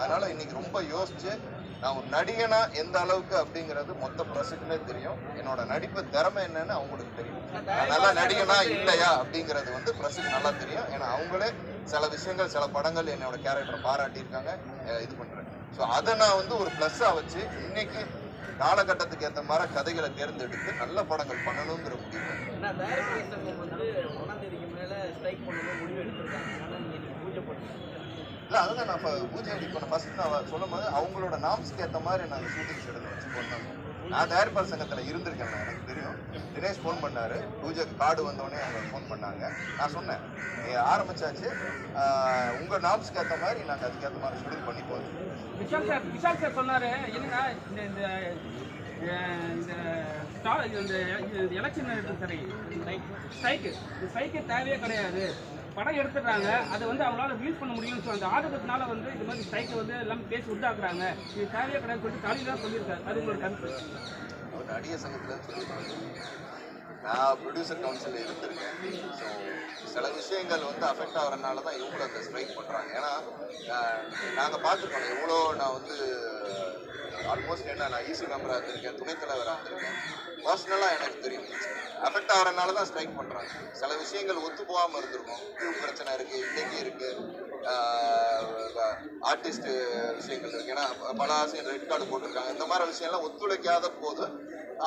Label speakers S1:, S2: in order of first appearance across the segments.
S1: அதனால இன்னைக்கு ரொம்ப யோசிச்சு நான் ஒரு நடிகனா எந்த அளவுக்கு அப்படிங்கிறது மொத்த ப்ரெஸ்ஸுக்குமே தெரியும். என்னோட நடிப்பு திறமை என்னன்னு அவங்களுக்கு தெரியும். நான் நல்லா நடிகனா இல்லையா அப்படிங்கிறது வந்து ப்ரெஸ்ஸுக்கு நல்லா தெரியும். ஏன்னா அவங்களே சில விஷயங்கள் சில படங்கள் என்னோட கேரக்டரை பாராட்டியிருக்காங்க. இது பண்றேன். ஸோ அதை நான் வந்து ஒரு ப்ளஸ்ஸாக வச்சு இன்னைக்கு காலகட்டத்துக்கு ஏற்ற மாதிரி கதைகளை தேர்ந்தெடுத்து நல்ல படங்கள் பண்ணணுங்கிற முடிவு.
S2: ஏன்னா
S1: இல்லை அதுதான் நான் இப்போ பூஜை அடிக்கணும் ஃபர்ஸ்ட் நான் சொல்லும் போது அவங்களோட நாம்ஸ்க்கு ஏற்ற மாதிரி நாங்கள் ஷூட்டிங்ஸ் எடுத்து வச்சு பண்ணோம். நான் தயாரிப்பாளர் சங்கத்தில் இருந்திருக்கேன் எனக்கு தெரியும். தினேஷ் ஃபோன் பண்ணார். பூஜைக்கு கார்டு வந்தோடனே அவங்க ஃபோன் பண்ணாங்க. நான் சொன்னேன் நீ ஆரம்பிச்சாச்சு உங்கள் நாம்ஸ்க்கு ஏற்ற மாதிரி நாங்கள் அதுக்கேற்ற மாதிரி ஷெடியூல் பண்ணி போகிறோம்
S3: விஷால் சார் விஷால் சார் சொன்னார் என்னன்னா இந்த இந்த எலெக்ஷன் சரி ஸ்ட்ரைக்கு ஸ்ட்ரைக்கு தேவையே கிடையாது. படம் எடுத்துடுறாங்க. அதை வந்து அவங்களால ரிலீஸ் பண்ண முடியும்னு சொல்லி அந்த ஆதங்கத்தினால வந்து இது மாதிரி ஸ்ட்ரைக்கை வந்து எல்லாம் பேசி உண்டாக்குறாங்க. இது தேவையே கிடையாது சொல்லிட்டு ஸ்டாலின் தான் சொல்லியிருக்காரு. அது உங்களோட கருத்து.
S1: அவர் நடிகர் சங்கத்தில் சொல்லியிருக்காங்க நான் ப்ரொடியூசர் கவுன்சிலில் இருந்திருக்கேன். ஸோ சில விஷயங்கள் வந்து அஃபெக்ட் ஆகிறனால தான் இவங்களும் அந்த ஸ்ட்ரைக் பண்ணுறாங்க ஏன்னா நாங்கள் பார்த்துருக்கோம். எவ்வளோ நான் வந்து ஆல்மோஸ்ட் என்ன நான் ஈசி மெம்பராக இருந்திருக்கேன் துணைத் தலைவராக இருந்திருக்கேன் பர்சனலாக எனக்கு தெரியும். அஃபெக்ட் ஆகிறனால தான் ஸ்ட்ரைக் பண்ணுறாங்க சில விஷயங்கள் ஒத்து போகாமல் இருந்திருக்கும். பிரச்சனை இருக்குது இன்னைக்கு இருக்குது ஆர்டிஸ்ட் விஷயங்கள் இருக்குது ஏன்னா பல ஆசையும் ரெட் கார்டு போட்டிருக்காங்க. இந்த மாதிரி விஷயம்லாம் ஒத்துழைக்காத போது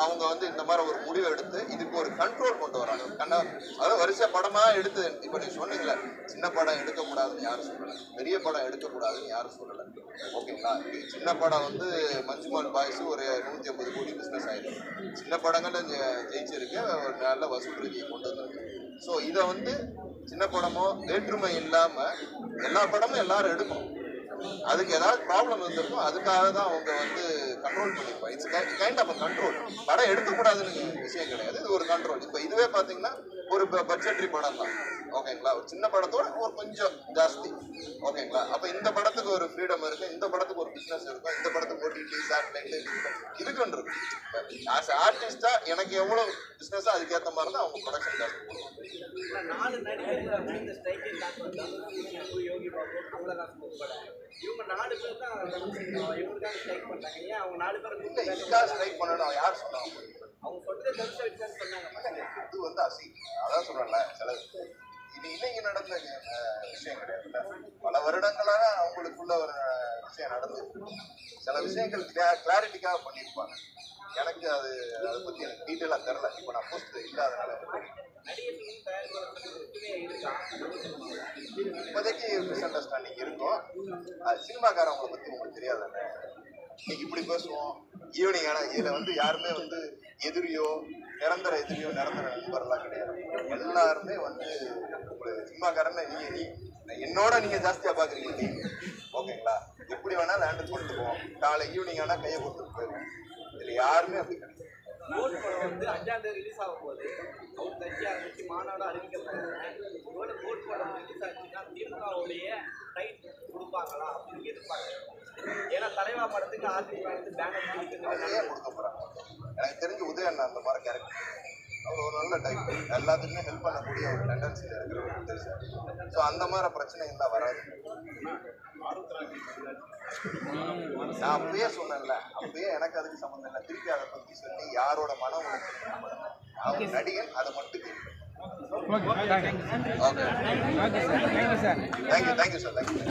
S1: அவங்க வந்து இந்த மாதிரி ஒரு முடிவு எடுத்து இது ஒரு கண்ட்ரோல் கொண்டு வராங்க கண்ணா அதாவது வரிசை படமா எடுத்து இப்போ நீ சொன்னீங்களே சின்ன படம் எடுக்கக்கூடாதுன்னு யாரும் சொல்லலை. பெரிய படம் எடுக்கக்கூடாதுன்னு யாரும் சொல்லலை. ஓகேங்களா? சின்ன படம் வந்து மஞ்சுமான் பாய்ஸ் ஒரு நூற்றி ஐம்பது கோடி பிஸ்னஸ் ஆயிருக்கு. சின்ன படங்கள்ல ஜெயிச்சிருக்கு. ஒரு நல்ல வசூல் ரீதியை கொண்டு வந்திருக்கு. ஸோ இதை வந்து சின்ன படமோ வேற்றுமை இல்லாம எல்லா படமும் எல்லாரும் எடுக்கணும். அதுக்கு ஏதாவது ப்ராப்ளம் இருந்திருக்கும் அதுக்காக தான் அவங்க வந்து கண்ட்ரோல் பண்ணிருப்பாங்க இட்ஸ் கைண்ட் ஆஃப் கண்ட்ரோல் படம் எடுக்கக்கூடாதுன்னு விஷயம் கிடையாது. இது ஒரு கண்ட்ரோல் இப்போ இதுவே பார்த்தீங்கன்னா ஒரு பட்ஜெட்ரி படம் தான். ஓகேங்களா ஒரு சின்ன படத்தோட ஒரு கொஞ்சம் ஜாஸ்தி. ஓகேங்களா அப்போ இந்த படத்துக்கு ஒரு ஃப்ரீடம் இருக்கு இந்த படத்துக்கு ஒரு பிஸ்னஸ் இருக்கும் இந்த படத்துக்கு ஓடிடி சேட்டலைட் இதுக்குன்னு இருக்கு. ஆஸ் ஆர்டிஸ்டா எனக்கு எவ்வளோ பிஸ்னஸோ அதுக்கேற்ற மாதிரி தான் அவங்க ப்ரொடக்ஷன் ஜாஸ்தி
S2: ஸ்ட்ரைக்
S1: பண்ணணும் யார் சொன்னாங்க?
S2: அவங்க
S1: இது வந்து அசி அதான் சொல்றேன்ல சில இது இன்னைக்கு நடந்த விஷயம் கிடையாதுல்ல. பல வருடங்களாக அவங்களுக்குள்ள ஒரு விஷயம் நடந்து சில விஷயங்கள் கிளாரிட்டிக்காக பண்ணியிருப்பாங்க. எனக்கு அது அதை பத்தி எனக்கு டீட்டெயிலாக தெரில இப்போ நான் போஸ்ட் இல்லாதனால இப்போதைக்கு மிஸ் அண்டர்ஸ்டாண்டிங் இருக்கும் அது சினிமாக்காரவங்களை பத்தி உங்களுக்கு தெரியாதானே இன்னைக்கு இப்படி பேசுவோம். ஈவினிங் ஆனால் இதில் வந்து யாருமே வந்து எதிரியோ நிரந்தர எதிரியோ நிரந்தர நண்பர்லாம் கிடையாது. எல்லாருமே வந்து உங்களுக்கு சினிமாக்காரன் நீங்க நீ என்னோட நீங்க ஜாஸ்தியா பாக்குறீங்க நீ. ஓகேங்களா? எப்படி வேணா லேண்டு பண்ணிட்டு போவோம் காலை ஈவினிங் ஆனா கையை கொடுத்துட்டு போயிடுவோம். இதுல யாருமே அப்படி கிடையாது.
S2: படம் வந்து அஞ்சாம் தேதி ரிலீஸ் ஆக போகுது அவர் கட்சி ஆரம்பிச்சு மாநாடு அறிவிக்கப்பட்டாங்க ஒருவேளை கோட் படம் ரிலீஸ் ஆச்சுன்னா திமுகவுடைய டைட் கொடுப்பாங்களா அப்படின்னு எதிர்பார்க்கலாம் ஏன்னா தலைவா படத்துக்கு அதிமுக வந்து பேனர்
S1: கொடுக்க போறாங்க எனக்கு தெரிஞ்ச உதயண்ணா அந்த மாதிரி கேரக்டர் அவர் ஒரு நல்ல டைப் எல்லாத்துக்குமே ஹெல்ப் பண்ணக்கூடிய ஒரு டெண்டன்சியில் இருக்கிற ஒரு ஸோ அந்த மாதிரி பிரச்சனைகள் தான் வராது. நான் அப்பயே சொன்னேன்ல அப்பயே எனக்கு அதுக்கு சம்மந்தம் இல்லை. திருப்பி அதை பற்றி சொல்லி யாரோட மன உணர்ச்சி அவர் நடிகன் அதை மட்டும் okay
S3: okay sir thank you sir
S1: thank you thank you sir thank you